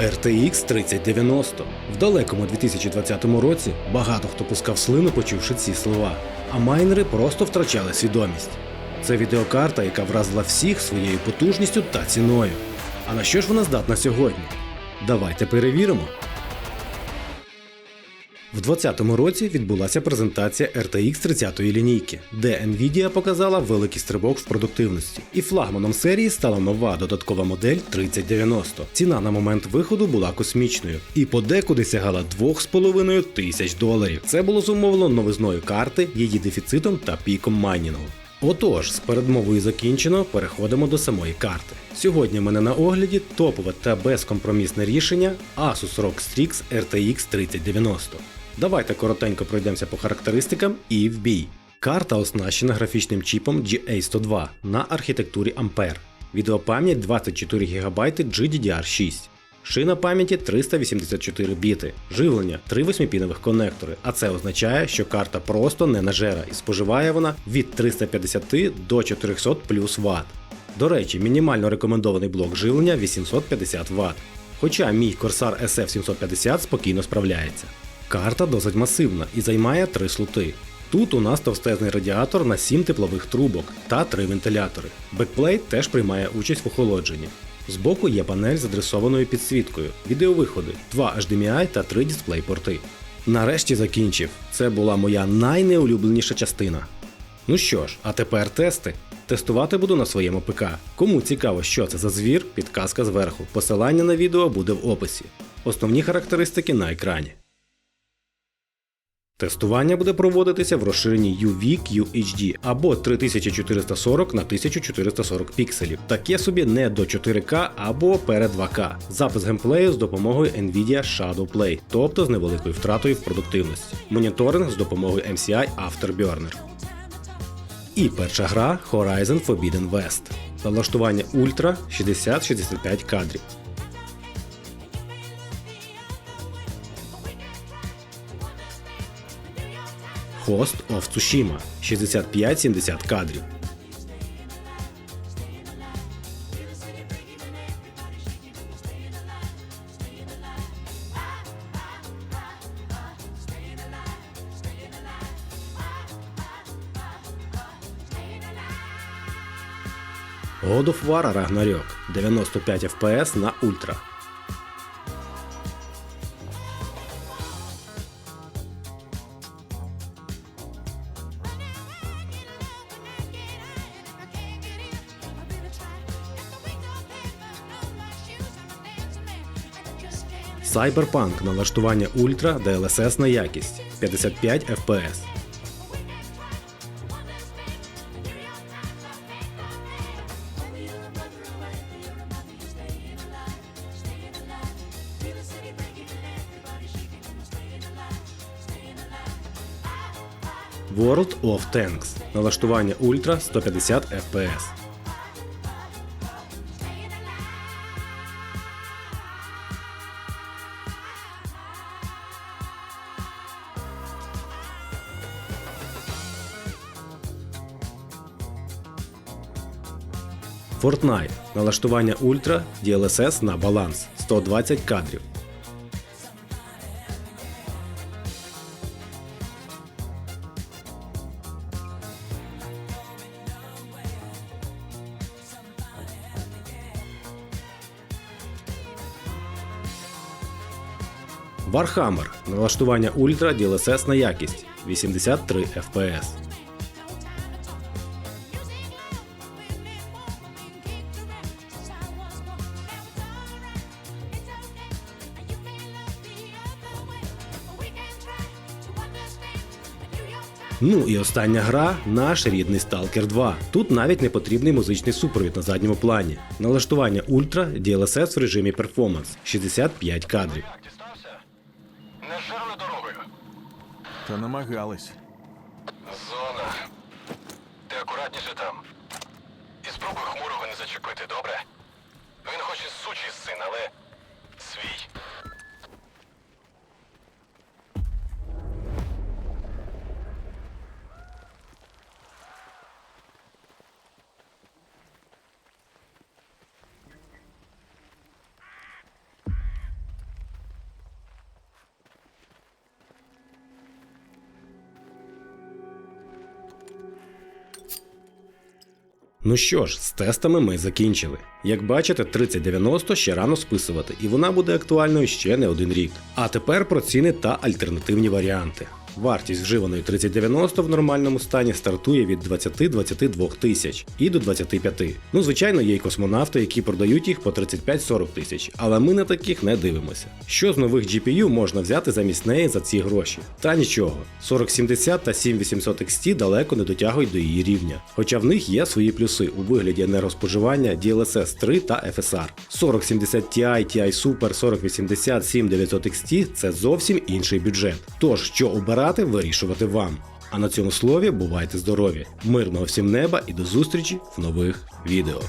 RTX 3090. В далекому 2020 році багато хто пускав слину, почувши ці слова, а майнери просто втрачали свідомість. Це відеокарта, яка вразила всіх своєю потужністю та ціною. А на що ж вона здатна сьогодні? Давайте перевіримо. В 2020 році відбулася презентація RTX 30-ї лінійки, де Nvidia показала великий стрибок в продуктивності, і флагманом серії стала нова додаткова модель 3090. Ціна на момент виходу була космічною і подекуди сягала 2,5 тисяч доларів. Це було зумовлено новизною карти, її дефіцитом та піком майнінгу. Отож, з передмовою закінчено, переходимо до самої карти. Сьогодні в мене на огляді топове та безкомпромісне рішення Asus ROG Strix RTX 3090. Давайте коротенько пройдемося по характеристикам і в бій. Карта оснащена графічним чіпом GA102 на архітектурі Ampere. Відеопам'ять 24 ГБ GDDR6. Шина пам'яті 384 біти, живлення 3 восьмипінових конектори, а це означає, що карта просто не нажера і споживає вона від 350 до 400 плюс Вт. До речі, мінімально рекомендований блок живлення 850 Вт. Хоча мій Corsair SF750 спокійно справляється. Карта досить масивна і займає 3 слоти. Тут у нас товстезний радіатор на 7 теплових трубок та 3 вентилятори. Бекплейт теж приймає участь в охолодженні. Збоку є панель з адресованою підсвіткою, відеовиходи, 2 HDMI та 3 дисплей-порти. Нарешті закінчив. Це була моя найнеулюбленіша частина. Ну що ж, а тепер тести. Тестувати буду на своєму ПК. Кому цікаво, що це за звір, підказка зверху. Посилання на відео буде в описі. Основні характеристики на екрані. Тестування буде проводитися в розширенні UV QHD або 3440 на 1440 пікселів. Таке собі не до 4К або перед 2К. Запис геймплею з допомогою Nvidia Shadow Play, тобто з невеликою втратою в продуктивності. Моніторинг з допомогою MCI Afterburner. І перша гра Horizon Forbidden West. Налаштування Ultra 60-65 кадрів. Host of Tsushima 65-70 кадрів. God of War Ragnarok 95 FPS на Ультра. Cyberpunk налаштування Ультра DLSS на якість 55 FPS. World of Tanks налаштування Ультра 150 FPS. Fortnite налаштування Ультра DLSS на баланс 120 кадрів. Warhammer налаштування Ультра DLSS на якість 83 FPS. Ну і остання гра наш рідний Stalker 2. Тут навіть не потрібний музичний супровід на задньому плані. Налаштування Ultra DLSS в режимі Performance 65 кадрів. Як дістався? Не жерли дорогою. Та намагались. Зона. Ти акуратніше там. І спробуй хмурого не зачепити, добре? Він хоч і сучий син, але свій. Ну що ж, з тестами ми закінчили. Як бачите, 3090 ще рано списувати, і вона буде актуальною ще не один рік. А тепер про ціни та альтернативні варіанти. Вартість вживаної 3090 в нормальному стані стартує від 20-22 тисяч і до 25. Ну, звичайно, є й космонавти, які продають їх по 35-40 тисяч, але ми на таких не дивимося. Що з нових GPU можна взяти замість неї за ці гроші? Та нічого, 4070 та 7800 XT далеко не дотягують до її рівня. Хоча в них є свої плюси у вигляді енергоспоживання DLSS 3 та FSR. 4070 Ti, Ti Super, 4080, 7900 XT це зовсім інший бюджет. Тож, що обирати, вирішувати вам. А на цьому слові бувайте здорові, мирного всім неба і до зустрічі в нових відео.